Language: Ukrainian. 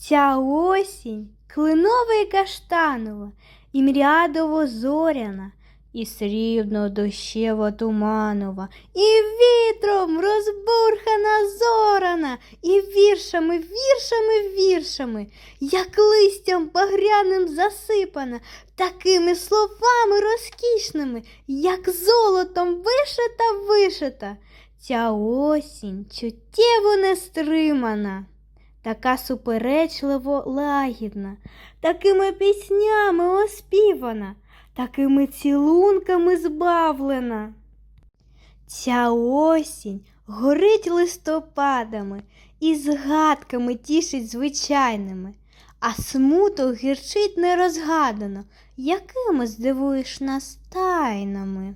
Ця осінь клинова і каштанова, і мрядово зоряна, і срібно дощево туманова, і вітром розбурхана зорана, і віршами, віршами, віршами, як листям багряним засипана, такими словами розкішними, як золотом вишита, вишита. Ця осінь чуттєво нестримана така суперечливо лагідна, такими піснями оспівана, такими цілунками збавлена. Ця осінь горить листопадами і згадками тішить звичайними, а смуток гірчить нерозгадано, якими здивуєш нас тайнами.